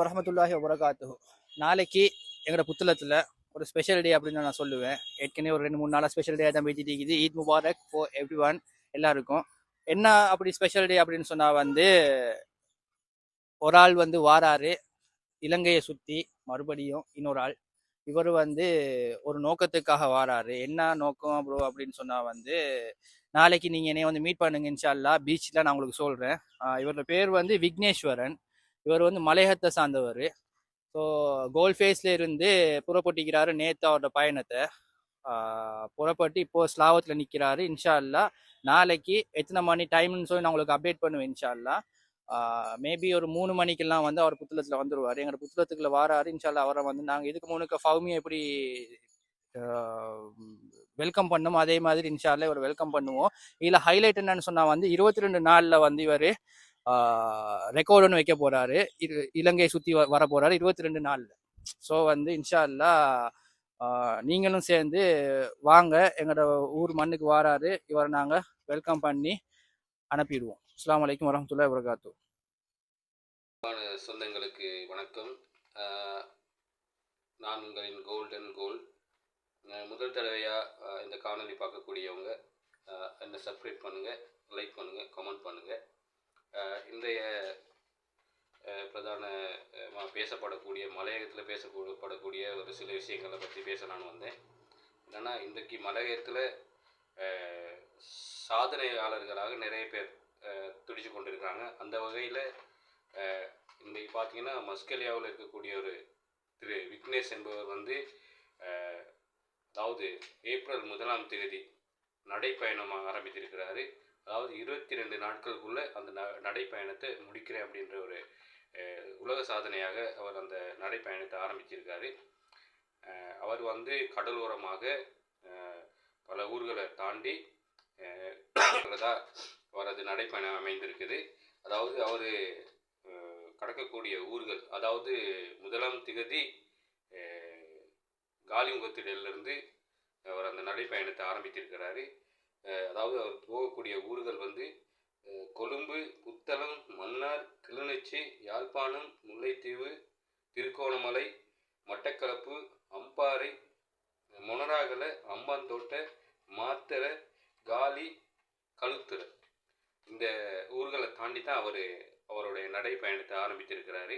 வரமத்துல்லாஹி வரகாத்து நாளைக்கு எங்களோட புத்தளத்தில் ஒரு ஸ்பெஷல் டே அப்படின்னு நான் சொல்லுவேன். ஏற்கனவே ஒரு ரெண்டு மூணு நாளாக ஸ்பெஷல் டே தான் பேசிட்டு இருக்குது. Eid Mubarak for everyone எல்லாருக்கும். என்ன அப்படி ஸ்பெஷல் டே அப்படின்னு சொன்னால் வந்து ஒரு ஆள் வந்து வாராரு. இலங்கையை சுற்றி மறுபடியும் இன்னொரு ஆள். இவர் வந்து ஒரு நோக்கத்துக்காக வாராரு. என்ன நோக்கம் ப்ரோ அப்படின்னு சொன்னால் வந்து நாளைக்கு நீங்கள் என்னைய வந்து மீட் பண்ணுங்க இன்ஷால்லா பீச்சில் நான் உங்களுக்கு சொல்கிறேன் இவரோட பேர் வந்து விக்னேஸ்வரன். இவர் வந்து மலையகத்தை சார்ந்தவர். ஸோ கோல் ஃபேஸ்ல இருந்து புறப்பட்டிக்கிறாரு நேற்று அவரோட பயணத்தை. புறப்பட்டு இப்போ ஸ்லாவத்தில் நிற்கிறாரு இன்ஷா அல்லா நாளைக்கு எத்தனை மணி டைம்னு சொல்லி நான் உங்களுக்கு அப்டேட் பண்ணுவேன் இன்ஷா அல்லா மேபி ஒரு மூணு மணிக்கெல்லாம் வந்து அவர் புத்தளத்தில் வந்துடுவார் எங்களோட புத்தகத்துக்குள்ள வாராரு. இன்ஷால்லா அவரை வந்து நாங்கள் இதுக்கு முன்னுக்கு ஃபவுமியை எப்படி வெல்கம் பண்ணும் அதே மாதிரி இன்ஷால்ல இவர் வெல்கம் பண்ணுவோம். இதில் ஹைலைட் என்னன்னு சொன்னால் வந்து இருபத்தி ரெண்டு நாளில் வந்து இவர் ரெக்கார்டு ஒன்று வைக்க போறாரு. இது இலங்கையை சுற்றி வர போறாரு இருபத்தி ரெண்டு நாளில். ஸோ வந்து இன்ஷா அல்லா நீங்களும் சேர்ந்து வாங்க. எங்களோட ஊர் மண்ணுக்கு வாராரு. இவரை நாங்கள் வெல்கம் பண்ணி அனுப்பிடுவோம். அஸ்லாம் அலைக்கும் வரமத்துல்லாஹி வரகாத்து சொந்தங்களுக்கு வணக்கம். நான் உங்களின் கோல்டன் கோல் முதல் தடவையாக இந்த காணொலி பார்க்கக்கூடியவங்க ஆஹ் என்னை சப்ஸ்கிரைப் பண்ணுங்கள் லைக் பண்ணுங்கள் கமெண்ட் பண்ணுங்கள் இன்றைய பிரதான பேசப்படக்கூடிய மலையகத்தில் பேசப்படக்கூடிய ஒரு சில விஷயங்களை பற்றி பேசலான்னு வந்தேன். என்னென்னா இன்றைக்கு மலையகத்தில் சாதனையாளர்களாக நிறைய பேர் துடிச்சு கொண்டிருக்கிறாங்க. அந்த வகையில் இன்றைக்கு பார்த்தீங்கன்னா மஸ்கலியாவில் இருக்கக்கூடிய ஒரு திரு விக்னேஷ் என்பவர் வந்து அதாவது ஏப்ரல் முதலாம் தேதி நடைப்பயணமாக ஆரம்பித்திருக்கிறாரு. அதாவது இருபத்தி ரெண்டு நாட்களுக்குள்ளே அந்த ந நடைப்பயணத்தை முடிக்கிறேன் அப்படின்ற ஒரு உலக சாதனையாக அவர் அந்த நடைப்பயணத்தை ஆரம்பிச்சிருக்காரு. அவர் வந்து கடலோரமாக பல ஊர்களை தாண்டி அஹ், தான் அவரது நடைப்பயணம் அமைந்திருக்குது. அதாவது அவர் கடக்கக்கூடிய ஊர்கள் அதாவது முதலாம் திகதி காலிமுகத்திடலிருந்து அவர் அந்த நடைப்பயணத்தை ஆரம்பித்திருக்கிறாரு. அதாவது அவர் போகக்கூடிய ஊர்கள் வந்து கொழும்பு புத்தளம் மன்னார் கிளிநொச்சி யாழ்ப்பாணம் முல்லைத்தீவு திருக்கோணமலை மட்டக்களப்பு அம்பாறை மொனராகல அம்பாந்தோட்ட மாத்தரை காலி கழுத்துற இந்த ஊர்களை தாண்டி தான் அவர் அவருடைய நடைப்பயணத்தை ஆரம்பித்திருக்கிறாரு.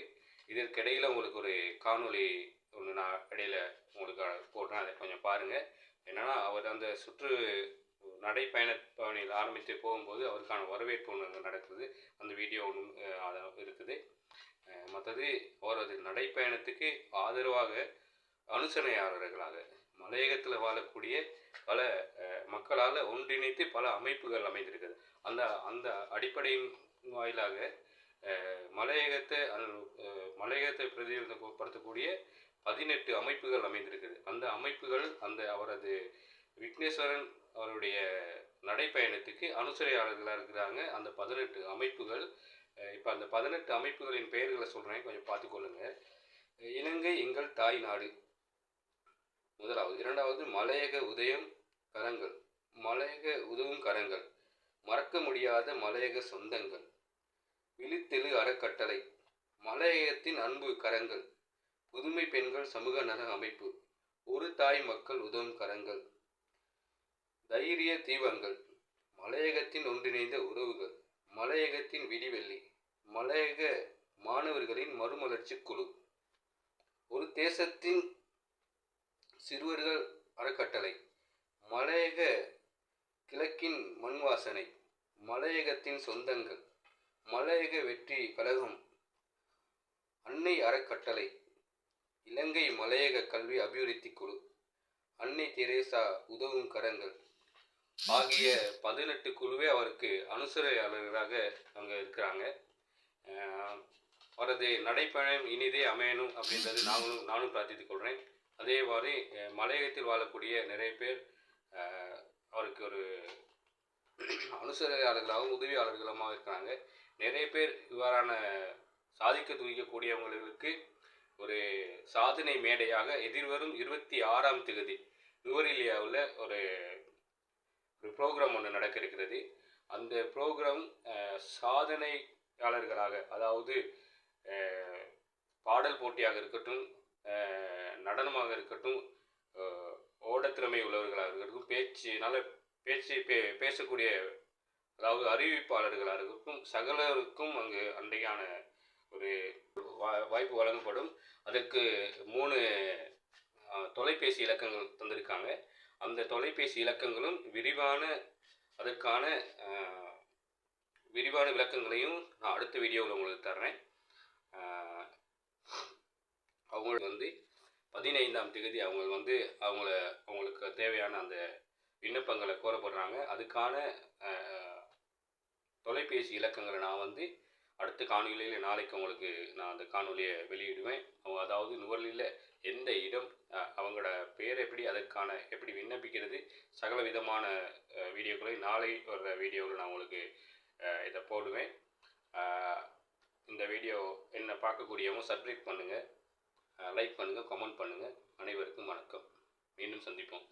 இதற்கிடையில் உங்களுக்கு ஒரு காணொளி ஒன்று நான் இடையில உங்களுக்கு போடுறேன். அதை கொஞ்சம் பாருங்கள் என்னன்னா அவர் அந்த சுற்று நடைப்பயண பணியில் ஆரம்பித்து போகும்போது அவருக்கான வரவேற்பு ஒன்று நடக்குது அந்த வீடியோ ஒன்று இருக்குது. மற்றது அவரது நடைப்பயணத்துக்கு ஆதரவாக அனுசரணையாளர்களாக மலையகத்தில் வாழக்கூடிய பல மக்களால் ஒன்றிணைத்து பல அமைப்புகள் அமைந்திருக்குது அந்த அந்த அடிப்படையின் வாயிலாக மலையகத்தை மலையகத்தை பிரதிநிதித்துவப்படுத்தக்கூடிய பதினெட்டு அமைப்புகள் அமைந்திருக்குது அந்த அமைப்புகள் அந்த அவரது விக்னேஸ்வரன் அவருடைய நடைப்பயணத்துக்கு அனுசரையாளர்களாக இருக்கிறாங்க. அந்த பதினெட்டு அமைப்புகள் இப்போ அந்த பதினெட்டு அமைப்புகளின் பெயர்களை சொல்கிறேன் கொஞ்சம் பார்த்துக்கொள்ளுங்க இலங்கை எங்கள் தாய் நாடு. முதலாவது. இரண்டாவது மலையக உதயம் கரங்கள். மலையக உதவும் கரங்கள். மறக்க முடியாத மலையக சொந்தங்கள். விழித்தெழு அறக்கட்டளை. மலையகத்தின் அன்பு கரங்கள். புதுமை பெண்கள் சமூக நல அமைப்பு. ஒரு தாய் மக்கள் உதவும் கரங்கள். தைரிய தீபங்கள். மலையகத்தின் ஒன்றிணைந்த உறவுகள். மலையகத்தின் விடிவெள்ளி. மலையக மாணவர்களின் மறுமலர்ச்சி குழு. ஒரு தேசத்தின் சிறுவர்கள் அறக்கட்டளை. மலையக கிழக்கின் மண் வாசனை மலையகத்தின் சொந்தங்கள். மலையக வெற்றி கழகம். அன்னை அறக்கட்டளை. இலங்கை மலையக கல்வி அபிவிருத்தி குழு. அன்னை தெரேசா உதவும் கரங்கள். ஆகிய பதினெட்டு குழுவே அவருக்கு அனுசரையாளர்களாக அங்கே இருக்கிறாங்க. அவரது நடைப்பயணம் இனிதே அமையணும் அப்படின்றது நானும் நானும் பிரார்த்தித்துக் கொள்கிறேன் அதே மாதிரி மலையகத்தில் வாழக்கூடிய நிறைய பேர் அவருக்கு ஒரு அனுசரையாளர்களாகவும் உதவியாளர்களுமாக இருக்கிறாங்க. நிறைய பேர் இவ்வாறான சாதிக்க துணிக்கக்கூடியவங்களுக்கு ஒரு சாதனை மேடையாக எதிர்வரும் இருபத்தி ஆறாம் தேதி நுவரெலியாவில் ஒரு ஒரு ப்ரோக்ராம் ஒன்று நடக்க இருக்கிறது அந்த ப்ரோக்ராம் சாதனையாளர்களாக அதாவது பாடல் போட்டியாக இருக்கட்டும் நடனமாக இருக்கட்டும் ஓடத்திறமை உள்ளவர்களாக இருக்கட்டும் பேச்சுனால பேச்சு பே பேசக்கூடிய அதாவது அறிவிப்பாளர்களாக இருக்கட்டும் சகலருக்கும் அங்கு அன்றையான ஒரு வா- வாய்ப்பு வழங்கப்படும். அதற்கு மூணு தொலைபேசி இலக்கங்கள் தந்திருக்காங்க. அந்த தொலைபேசி இலக்கங்களும் விரிவான அதற்கான விரிவான விளக்கங்களையும் நான் அடுத்த வீடியோவில் உங்களுக்கு தர்றேன். அவங்களுக்கு வந்து பதினைந்தாம் தேதி அவங்க வந்து அவங்கள அவங்களுக்கு தேவையான அந்த விண்ணப்பங்களை கோரப்படுறாங்க. அதுக்கான தொலைபேசி இலக்கங்களை நான் வந்து அடுத்த காணொலியில் நாளைக்கு உங்களுக்கு நான் அந்த காணொலியை வெளியிடுவேன். அவங்க அதாவது நுவர்லியில் எந்த இடம் அவங்களோட பேர் எப்படி அதற்கான எப்படி விண்ணப்பிக்கிறது சகல விதமான வீடியோக்களை நாளை வர்ற வீடியோவில் நான் உங்களுக்கு இதை போடுவேன். இந்த வீடியோ என்ன பார்க்கக்கூடியவங்க சப்ஸ்கிரைப் பண்ணுங்கள் லைக் பண்ணுங்கள் கமெண்ட் பண்ணுங்கள் அனைவருக்கும் வணக்கம். மீண்டும் சந்திப்போம்.